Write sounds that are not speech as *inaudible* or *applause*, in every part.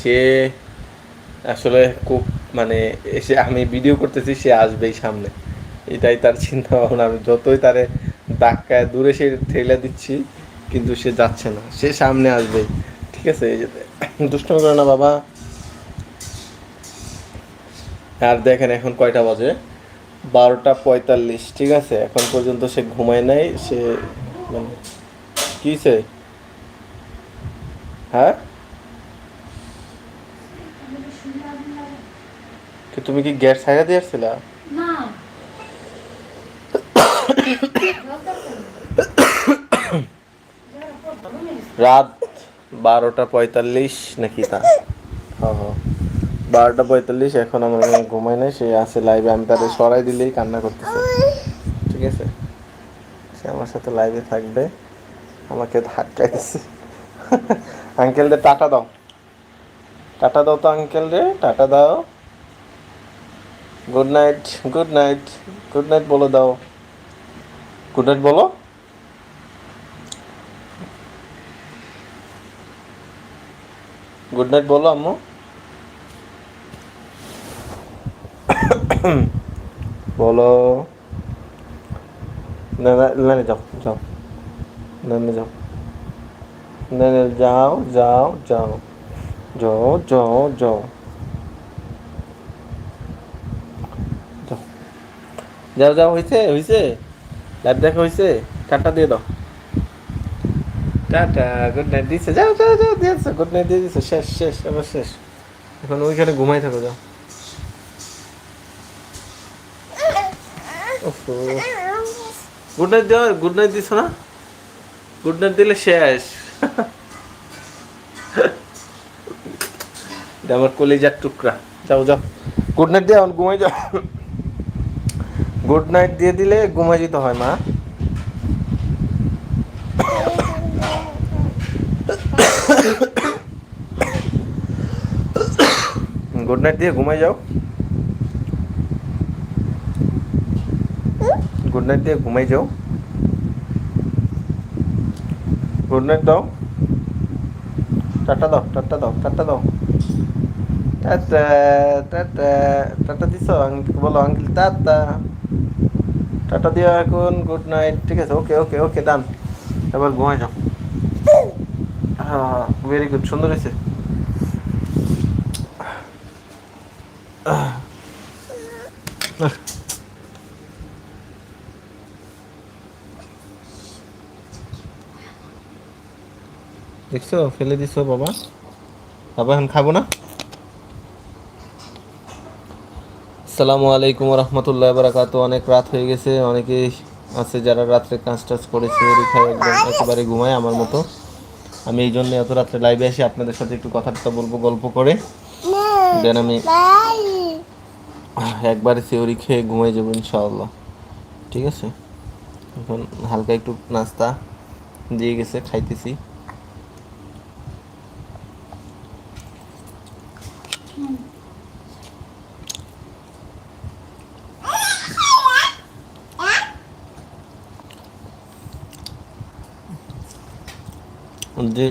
সে আসলে খুব মানে এসে আমি ভিডিও করতেছি, সে আসবেই সামনে। এটাই তার চিন্তা ভাবনা আমি যতই তারে ধাক্কায় দূরে সে ঠেলে দিচ্ছি, কিন্তু সে যাচ্ছে না। সে সামনে আসবেই ঠিক আছে দুষ্টমি করে না বাবা। আর দেখেন এখন কয়টা বাজে? বারোটা পঁয়তাল্লিশ। ঠিক আছে, এখন পর্যন্ত সে ঘুমায় নাই। সে মানে কিছে হ্যাঁ? কি তুমি কি গ্যাস ছাইড়া দিয়ে আসছিলা? না। রাত বারোটা পঁয়তাল্লিশ নাকি তা? হ্যাঁ হ্যাঁ। বারোটা পঁয়তাল্লিশ এখন আমার ঘুমায় নাই সে আছে লাইভে আমি তাদের সরাই দিলেই কান্না করতেছে। ঠিক আছে? সে আমার সাথে লাইভে থাকবে আমাকে ধাক্কাই দিচ্ছে আঙ্কেলদের টাটা দাও। টাটা দাও তো আঙ্কেল রে টাটা দাও। Good night good night good night বলে দাও। গুড নাইট বলো। গুড নাইট বলো আম্মু। বলো। না না না না, যাও যাও। না না যাও। না না যাও যাও যাও যাও। যাও যাও যাও। যাও যাও হয়েছে হয়েছে লাইভ দেখা হয়েছে টাটা দিয়ে দাও। টাটা গুড নাইট দিছে। যাও যাও যাও দিয়েছে গুড নাইট দিয়ে দিছে। শেষ শেষ আবার শেষ। এখন ওইখানে ঘুমাই থাকো যাও। গুড নাইট দেওয়া গুড নাইট দিছো না? গুড নাইট দিলে শেষ। *laughs* এটা আমার কলেজার টুকরা। যাও যাও। গুড নাইট দিয়ে এখন ঘুমাই যাও। গুড নাইট দিয়ে দিলে ঘুমাই যেতে হয়, মা। গুড নাইট দিয়ে ঘুমাই যাও। গুড নাইট দিয়ে ঘুমাই যাও। গুড নাইট দাও। টাটা দাও টাটা দাও টাটা দাও। টাটা টাটা টাটা দিছ বলো আঙ্কেল, টাটা। টাটা দিও এখন গুড নাইট ঠিক আছে ওকে ওকে ওকে ডান এবার ঘুমাই যাও। হ্যাঁ ভেরি গুড সুন্দর হয়েছে। দেখছ, ফেলে দিছো বাবা। বাবা এখন খাব না? আসসালামু আলাইকুম রহমতুল্লাহ বারাকাতু। অনেক রাত হয়ে গেছে, অনেকেই আছে যারা রাত্রে কাজ টাজ করেছে ওরই খায় একদম একেবারে ঘুমায় আমার মতো। আমি এই জন্য এত রাত্রে লাইভে আসি আপনাদের সাথে একটু কথাবার্তা বলব, গল্প করে। দেন আমি একবারে সিওরি খেয়ে ঘুমাই যাব ইনশাআল্লাহ। ঠিক আছে? এখন হালকা একটু নাস্তা দিয়ে গেছে, খাইতেছি যে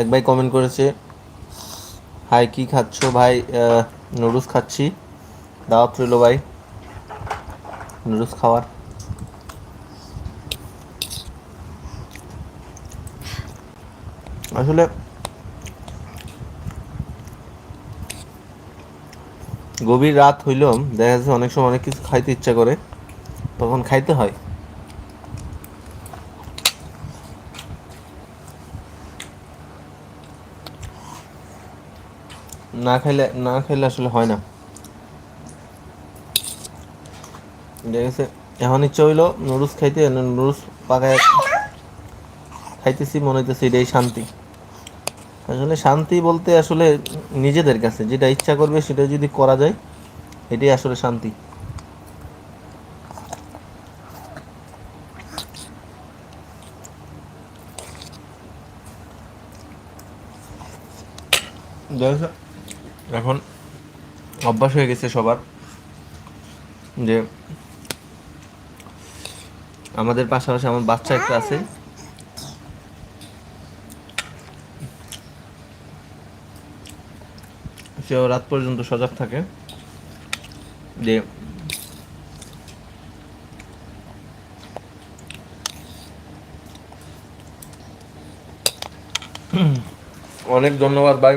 এক ভাই কমেন্ট করেছে হাই কি খাচ্ছ ভাই? নুডলস খাচ্ছি। দাওয়াত রইল ভাই। নুডলস খাওয়ার। আসলে গভীর রাত হইলেও দেখা যাচ্ছে অনেক সময় অনেক কিছু খাইতে ইচ্ছা করে, তখন খাইতে হয়। না খাইলে না খাইলে আসলে হয় না। আছে এখন ইচ্ছা হইল নুডলস খাইতে নুডলস পাকায় খাইতেছি, মনে হইতেছে এটাই শান্তি। আসলে শান্তি বলতে আসলে নিজেদের কাছে, যেটা ইচ্ছা করবে সেটা যদি করা যায়, এটাই আসলে শান্তি। দেখা এখন অভ্যাস হয়ে গেছে সবার যে আমাদের পাশাপাশি আমার বাচ্চা একটা আছে। সেও রাত পর্যন্ত সজাগ থাকে। যে অনেক ধন্যবাদ, ভাই।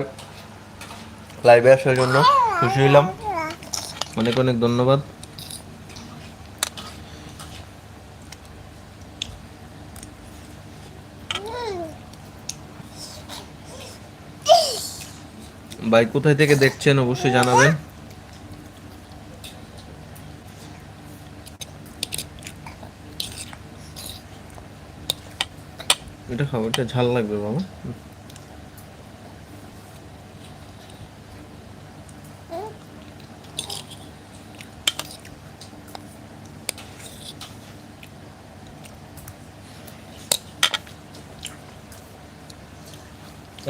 লাইভে আসার জন্য খুশি হইলাম। অনেক অনেক ধন্যবাদ। ভাই, কোথায় থেকে দেখছেন অবশ্যই জানাবেন। এটা খাব এটা ঝাল লাগবে, বাবা।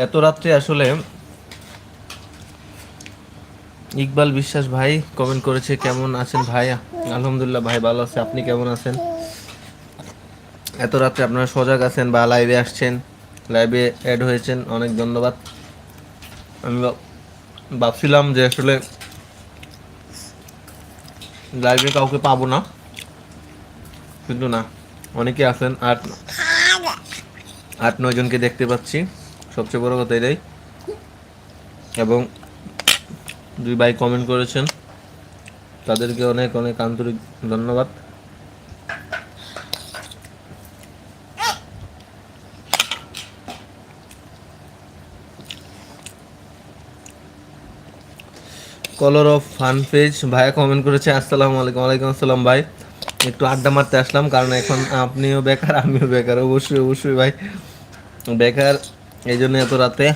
এত রাত্রে আসলে ইকবাল বিশ্বাস ভাই কমেন্ট করেছে, কেমন আছেন ভাই? আলহামদুলিল্লাহ ভাই ভালো আছে, আপনি কেমন আছেন? এত রাত্রে আপনারা সজাগ আছেন বা লাইভে আসছেন লাইভে অ্যাড হয়েছেন, অনেক ধন্যবাদ। আমি ভাবছিলাম যে আসলে লাইভে কাউকে পাবো না, কিন্তু না, অনেকে আছেন, আট আট নয় জনকে দেখতে পাচ্ছি। সবচেয়ে বড় কথা এটাই। এবং দুই ভাই কমেন্ট করেছেন। তাদেরকে অনেক অনেক আন্তরিক ধন্যবাদ। কলর অফ ফান পেজ ভাইয়া কমেন্ট করেছে, আসসালামু আলাইকুম। ওয়ালাইকুম আসসালাম ভাই। একটু আড্ডা মারতে আসলাম, কারণ এখন আপনিও বেকার, আমিও বেকার। অবশ্যই অবশ্যই ভাই। বেকার এই জন্য এত রাতে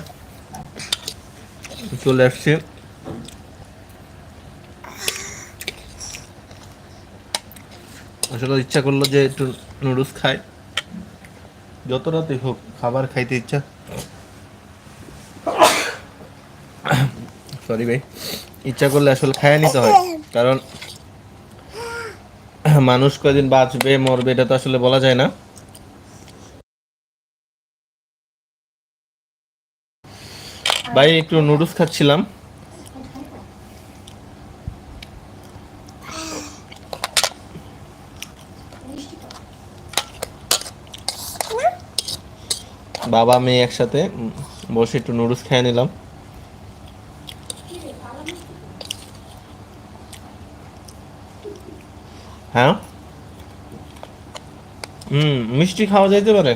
চলে আসছি। আসলে ইচ্ছা করল যে একটু নুডলস খাই। যত রাতে হোক, খাবার খাইতে ইচ্ছা। সরি ভাই, ইচ্ছা করলে আসলে খাইয়া নিতে হয়। কারণ মানুষ কয়দিন বাঁচবে, মরবে, এটা তো আসলে বলা যায় না। ভাই একটু নুডলস খাচ্ছিলাম। বাবা, মেয়ে একসাথে বসে একটু নুডলস খেয়ে নিলাম। হ্যাঁ? হুম, মিষ্টি খাওয়া যাইতে পারে।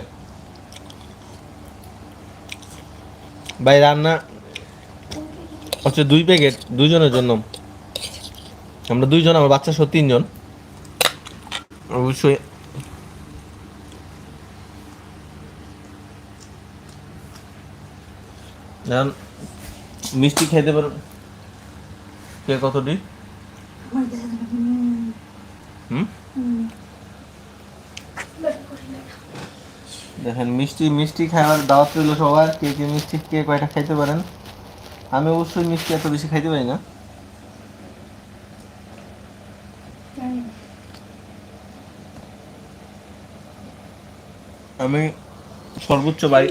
ভাই, রান্না হচ্ছে দুই প্যাকেট দুইজনের জন্য। আমরা দুইজন, আমার বাচ্চা সহ তিনজন। অবশ্যই। মিষ্টি খেতে পারো? কে কতটি হুম? দেখেন, মিষ্টি মিষ্টি খাওয়ার দাওয়াত রইল সবার। কে কে মিষ্টি, কে কয়টা খাইতে পারেন? আমি অবশ্যই মিষ্টি এত বেশি খাইতে পারি না। আমি সর্বোচ্চ বাই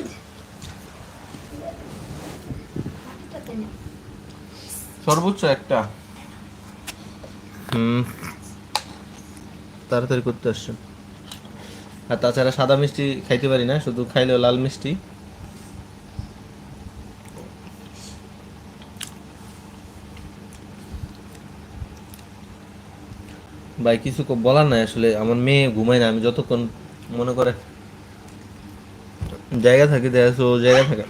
সর্বোচ্চ একটা। হুম, তাড়াতাড়ি করতে আসছেন। আর তাছাড়া সাদা মিষ্টি খাইতে পারি না, শুধু খাইলেও লাল মিষ্টি। ভাই, কিছু বলার নাই আসলে, আমার মেয়ে ঘুমায় না, আমি যতক্ষণ মনে করে জায়গা থাকে, দেখা জায়গা থাকে।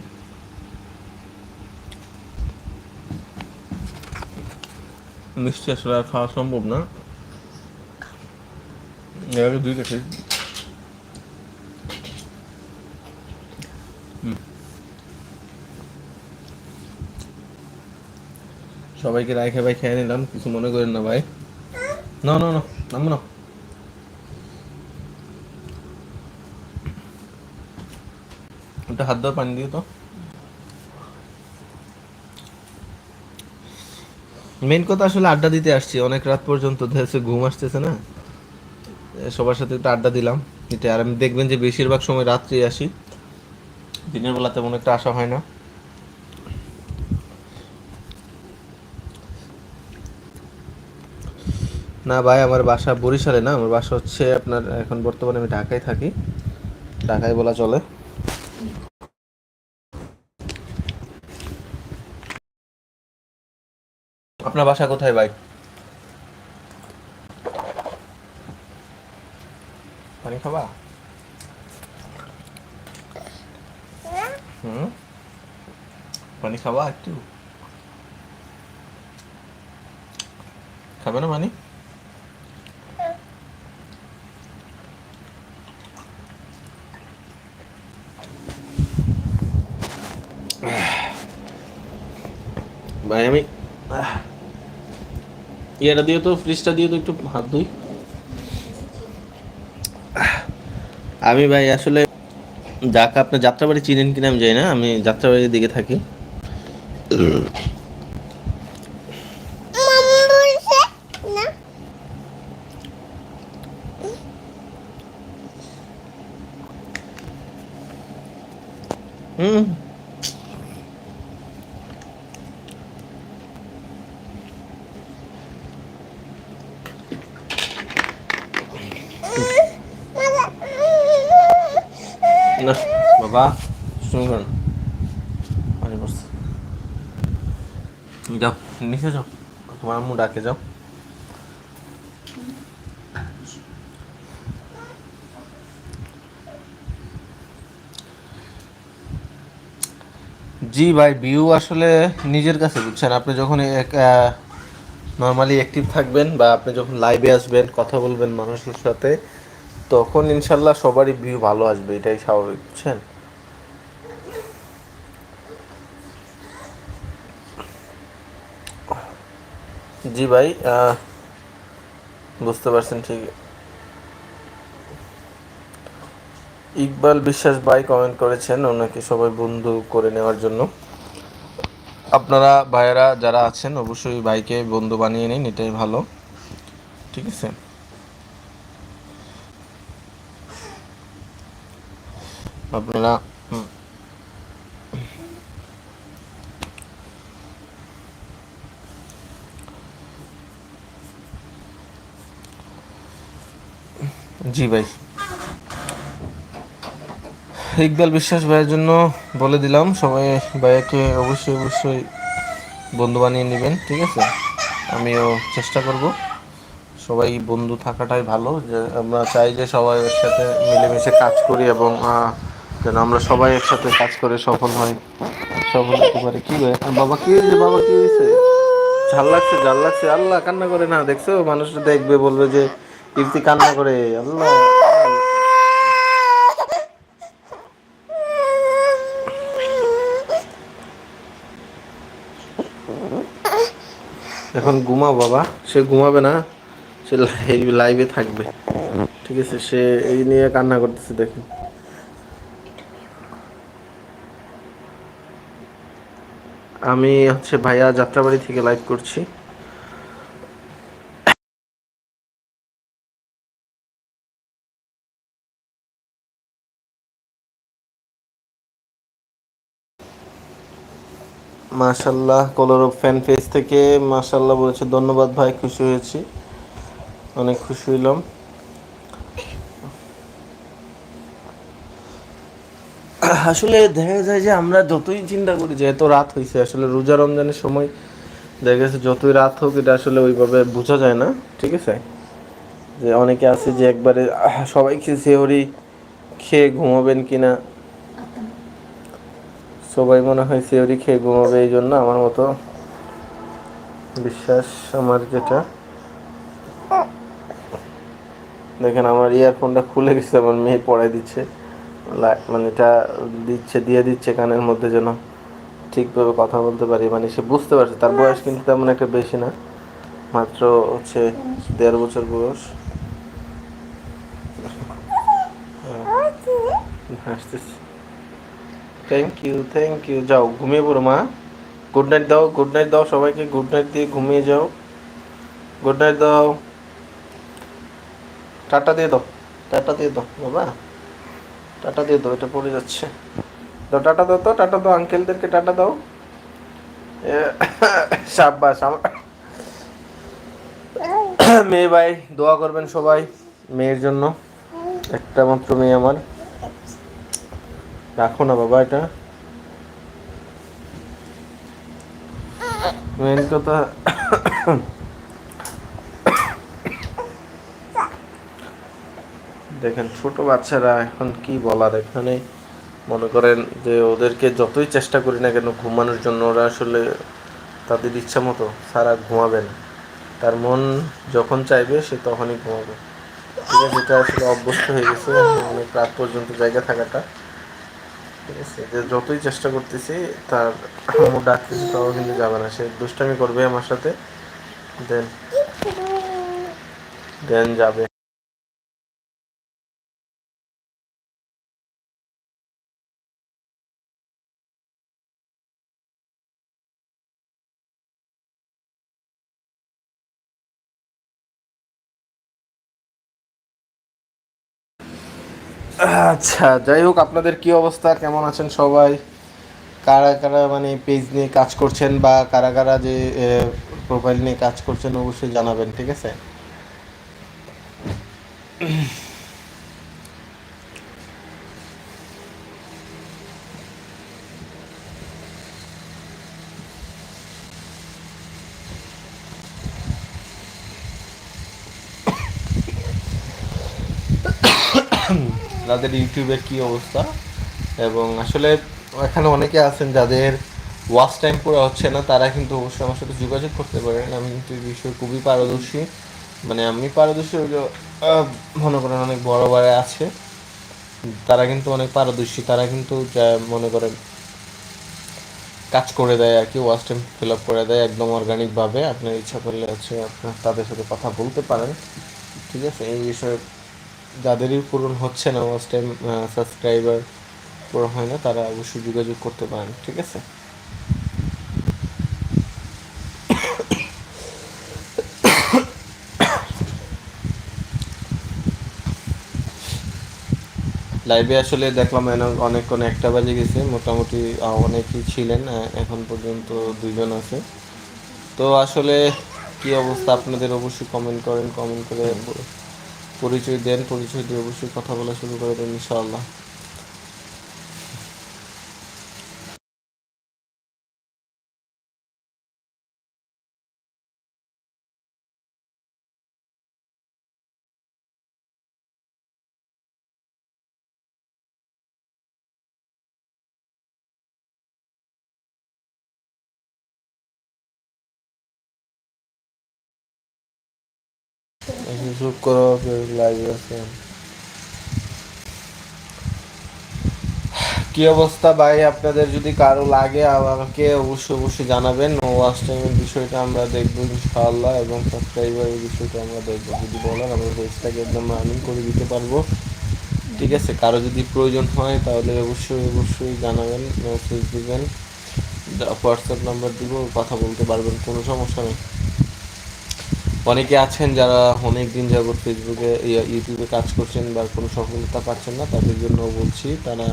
মিষ্টি আসলে আর খাওয়া সম্ভব না। এর দুইটা খেয়েছি। সবাইকে রাইখে ভাই খেয়ে নিলাম, কিছু মনে করেন না ভাই। না না না নামো না। ওটা হাত দেওয়া পানি দিয়ে তো। মেন কথা আসলে আড্ডা দিতে আসছি, অনেক রাত পর্যন্ত ধরেছে, ঘুম আসতেছে না। সবার সাথে একটু আড্ডা দিলাম এটা আর আমি দেখবেন যে বেশিরভাগ সময় রাত্রে আসি। দিনের বেলা তেমন একটা আসা হয় না। না ভাই, আমার বাসা বরিশালে না, আমার বাসা হচ্ছে আপনার এখন বর্তমানে আমি ঢাকায় থাকি। ঢাকায় বলা চলে। আপনার বাসা কোথায় ভাই? পানি খাবা? হুম? পানি খাবা একটু? খাবে না পানি? ভাই আমি ইয়েটা দিয়ে তো, ফ্রিজটা দিয়ে তো একটু হাত ধুই। আমি ভাই, আসলে যাকে আপনার যাত্রাবাড়ি চিনেন কিনা আমি জানি না, আমি যাত্রাবাড়ির দিকে থাকি মামু বলছে না হুম না বাবা শুনুন করুন যাও, নিচে যাও। তোমার আম্মু ডাকে, যাও। জি ভাই ভিউ আসলে নিজের কাছে, বুঝছেন? আপনি যখন এক নর্মালি অ্যাক্টিভ থাকবেন বা আপনি যখন লাইভে আসবেন, কথা বলবেন মানুষের সাথে, তখন ইনশাল্লাহ সবারই ভিউ ভালো আসবে, এটাই স্বাভাবিক, বুঝছেন? জি ভাই বুঝতে পারছেন ঠিক। ইকবাল বিশ্বাস ভাই কমেন্ট করেছেন, ওনাকে সবাই বন্ধু করে নেওয়ার জন্য। আপনারা ভাইয়েরা যারা আছেন, অবশ্যই ভাইকে বন্ধু বানিয়ে নিন, এটাই ভালো। ঠিক আছে? আপনারা জি ভাই। ইকবাল বিশ্বাস ভাইয়ের জন্য বলে দিলাম, সবাই ভাইয়াকে অবশ্যই অবশ্যই বন্ধু বানিয়ে নেবেন, ঠিক আছে? আমিও চেষ্টা করব। সবাই বন্ধু থাকাটাই ভালো, যে আমরা চাই যে সবাই একসাথে মিলেমিশে কাজ করি এবং যেন আমরা সবাই একসাথে কাজ করে সফল হই। সফল হতে পারি। কি ভাই? বাবা কী হয়েছে? বাবা কী হয়েছে? ঝাল লাগছে ঝাল লাগছে। আল্লাহ কান্না করে না, দেখছ? মানুষ দেখবে, বলবে যে ইফতি কান্না করে, আল্লাহ। এখন ঘুমাও বাবা, সে ঘুমাবে না, সে লাইভে থাকবে। ঠিক আছে, সে এই নিয়ে কান্না করতেছে, দেখুন। আমি হচ্ছে ভাইয়া যাত্রাবাড়ি থেকে লাইভ করছি। মাশাল্লাহ কলরব ফ্যান পেজ থেকে মাশাল্লাহ বলেছে, ধন্যবাদ ভাই, খুশি হয়েছি। অনেক খুশি হইলাম। আসলে দেখা যায় যে আমরা যতই চিন্তা করি যে এত রাত হয়েছে আসলে রোজা রমজানের সময় দেখা গেছে যতই রাত হোক, এটা আসলে ওইভাবে বোঝা যায় না, ঠিক আছে? যে অনেকে আছে যে একবারে সবাই খেয়ে সেহরি খেয়ে ঘুমাবেন কিনা সবাই মনে হয় সেহরি খেয়ে ঘুমাবে এই জন্য আমার মতো বিশ্বাস আমার যেটা। দেখেন আমার ইয়ারফোনটা খুলে গেছে, আমার মেয়ে পড়াই দিচ্ছে। মানে এটা দিচ্ছে, দিয়ে দিচ্ছে কানের মধ্যে যেন ঠিকভাবে কথা বলতে পারি। মানে সে বুঝতে পারছে, তার বয়স কিন্তু তেমন একটা বেশি না। মাত্র হচ্ছে দেড় বছর বয়স। হাসতেছি। থ্যাংক ইউ থ্যাংক ইউ যাও ঘুমিয়ে পড়ো মা। গুড নাইট দাও গুড নাইট দাও সবাইকে গুড নাইট দিয়ে ঘুমিয়ে যাও। গুড নাইট দাও। টাটা দিয়ে দাও টাটা দিয়ে দাও বাবা। টাটা দিয়ে দাও এটা পড়ে যাচ্ছে। দাও টাটা দাও তো টাটা দাও আঙ্কেলদেরকে টাটা দাও। সাব্বাস আমার। মেয়ে ভাই দোয়া করবেন সবাই মেয়ের জন্য। একটা মাত্র মেয়ে আমার। রাখো না বাবা এটা। মেন কথা দেখেন, ছোট বাচ্চারা এখন কি বলার এখানে? মনে করেন যে ওদেরকে যতই চেষ্টা করি না কেন ঘুমানোর জন্য, ওরা আসলে তাদের ইচ্ছা মতো সারা ঘুমাবে না। তার মন যখন চাইবে, সে তখনই ঘুমাবে। ঠিক আছে, এটা আসলে অভ্যস্ত হয়ে গেছে। অনেক রাত পর্যন্ত জায়গা থাকাটা। যে যতই চেষ্টা করতেছি তার আম্মু ডাকতেছি তাও কিন্তু যাবে না। সে দুষ্টামি করবে আমার সাথে দেন দেন যাবে। আচ্ছা যাই হোক, আপনাদের কি অবস্থা? কেমন আছেন সবাই? কারা কারা মানে পেজ নিয়ে কাজ করছেন বা কারা কারা যে প্রোফাইল নিয়ে কাজ করছেন অবশ্যই জানাবেন, ঠিক আছে? তাদের ইউটিউবের কি অবস্থা? এবং আসলে এখানে অনেকে আছেন যাদের ওয়াচ টাইম পুরো হচ্ছে না, তারা কিন্তু অবশ্যই আমার সাথে যোগাযোগ করতে পারেন। আমি কিন্তু এই বিষয়ে খুবই পারদর্শী। মানে আমি পারদর্শী মনে করেন অনেক বড় বড় আছে। তারা কিন্তু অনেক পারদর্শী। তারা কিন্তু যা- মনে করেন কাজ করে দেয় আর কি ওয়াচ টাইম ফিল আপ করে দেয় একদম অর্গানিকভাবে আপনার ইচ্ছা করলে হচ্ছে আপনার তাদের সাথে কথা বলতে পারেন। ঠিক আছে? এই বিষয়ে যাদেরই পূরণ হচ্ছে না ওয়াচ টাইম সাবস্ক্রাইবার পূরণ হয় না, তারা অবশ্যই যোগাযোগ করতে পারেন, ঠিক আছে? লাইভে আসলে দেখলাম অনেকক্ষণ একটা বাজে গেছে, মোটামুটি অনেকেই ছিলেন এখন পর্যন্ত দুইজন আছে। তো আসলে কি অবস্থা আপনাদের? অবশ্যই কমেন্ট করেন কমেন্ট করে পরিচয় দেন পরিচয় দিয়ে অবশ্যই কথা বলা শুরু করে দেন ইনশাআল্লাহ। চুপ করো লাইভে আছে কি অবস্থা ভাই? আপনাদের যদি কারও লাগে, আমাকে অবশ্যই অবশ্যই জানাবেন। ও ওয়াচ টাইমের বিষয়টা আমরা দেখব ইনশাআল্লাহ এবং সাবস্ক্রাইবারের বিষয়টা আমরা দেখব। যদি বলেন, আমরা পেজটাকে একদম রানিং করে দিতে পারব। ঠিক আছে? কারও যদি প্রয়োজন হয়, তাহলে অবশ্যই অবশ্যই জানাবেন মেসেজ দিবেন। হোয়াটসঅ্যাপ নাম্বার দিব, কথা বলতে পারবেন, কোনো সমস্যা নেই। অনেকে আছেন যারা অনেক দিন যাবত ফেসবুকে ইউটিউবে কাজ করছেন বা কোনো সফলতা পাচ্ছেন না, তাদের জন্য বলছি তারা,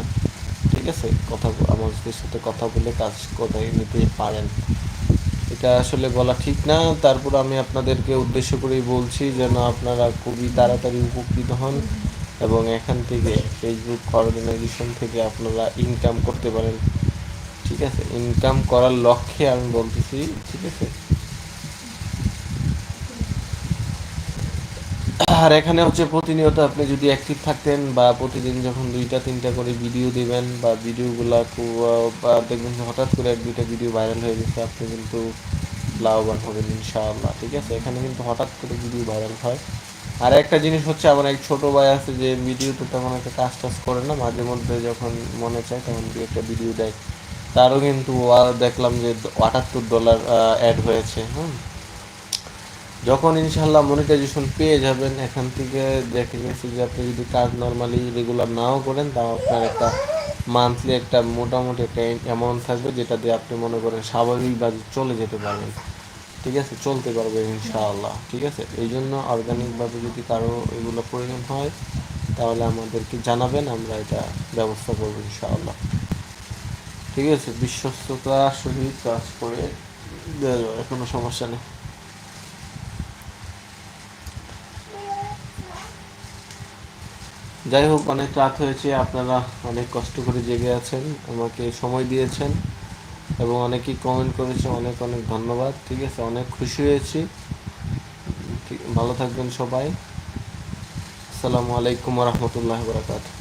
ঠিক আছে, কথা আমাদের সাথে কথা বলে কাজ কোথায় নিতে পারেন। এটা আসলে বলা ঠিক না। তারপর আমি আপনাদেরকে উদ্দেশ্য করেই বলছি যেন আপনারা খুবই তাড়াতাড়ি উপকৃত হন এবং এখান থেকে ফেসবুক অর্গানাইজেশন থেকে আপনারা ইনকাম করতে পারেন। ঠিক আছে ইনকাম করার লক্ষ্যে আমি বলতেছি, ঠিক আছে? আর এখানে হচ্ছে প্রতিনিয়ত আপনি যদি অ্যাক্টিভ থাকতেন বা প্রতিদিন যখন দুইটা, তিনটা করে ভিডিও দিবেন বা ভিডিওগুলো বা দেখবেন হঠাৎ করে এক, দুইটা ভিডিও ভাইরাল হয়ে গেছে, আপনি কিন্তু লাভবান হবেন ইনশাআল্লাহ, ঠিক আছে? এখানে কিন্তু হঠাৎ করে ভিডিও ভাইরাল হয়। আর একটা জিনিস হচ্ছে, আমার এক ছোট ভাই আছে যে ভিডিওতে তেমন একটা কাজ টাজ করে না, মাঝে মধ্যে যখন মনে চায় তখন দু একটা ভিডিও দেয়। তারও কিন্তু দেখলাম যে আটাত্তর ডলার অ্যাড হয়েছে, হুম? যখন ইনশাল্লাহ মনিটাইজেশন পেয়ে যাবেন, এখান থেকে দেখে গেছি যে আপনি যদি কাজ নর্মালি রেগুলার নাও করেন, তাও আপনার একটা মান্থলি একটা মোটামুটি একটা অ্যামাউন্ট থাকবে, যেটা দিয়ে আপনি মনে করেন স্বাভাবিকভাবে চলে যেতে পারবেন। ঠিক আছে? চলতে পারবে ইনশাআল্লাহ। ঠিক আছে? এই জন্য অর্গানিকভাবে যদি কারও এগুলো প্রয়োজন হয়, তাহলে আমাদেরকে জানাবেন, আমরা এটা ব্যবস্থা করব ইনশাআল্লাহ। ঠিক আছে? বিশ্বস্ততার সহিত কাজ করে, দেওয়া যাবে, কোনো সমস্যা নেই। যাই হোক, অনেক রাত হয়েছে, আপনারা অনেক কষ্ট করে জেগে আছেন, আমাকে সময় দিয়েছেন এবং অনেকেই কমেন্ট করেছে, অনেক অনেক ধন্যবাদ, ঠিক আছে? অনেক খুশি হয়েছি। ভালো থাকবেন সবাই। আসসালামু আলাইকুম রহমতুল্লাহ বরাকাতুহ।